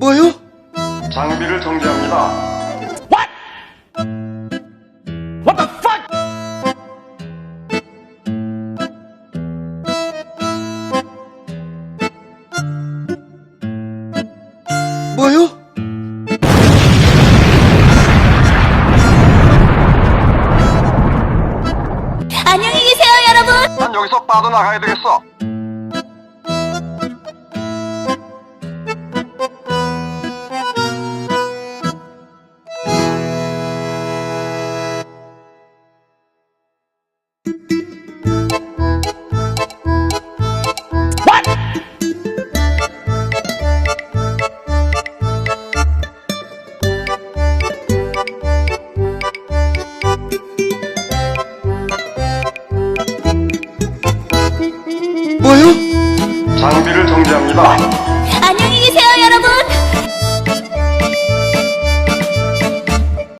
뭐요? 장비를 정지합니다. 뭐요? 안녕히 계세요, 여러분. 난 여기서 빠져나가야 되겠어. 장비를 정지합니다.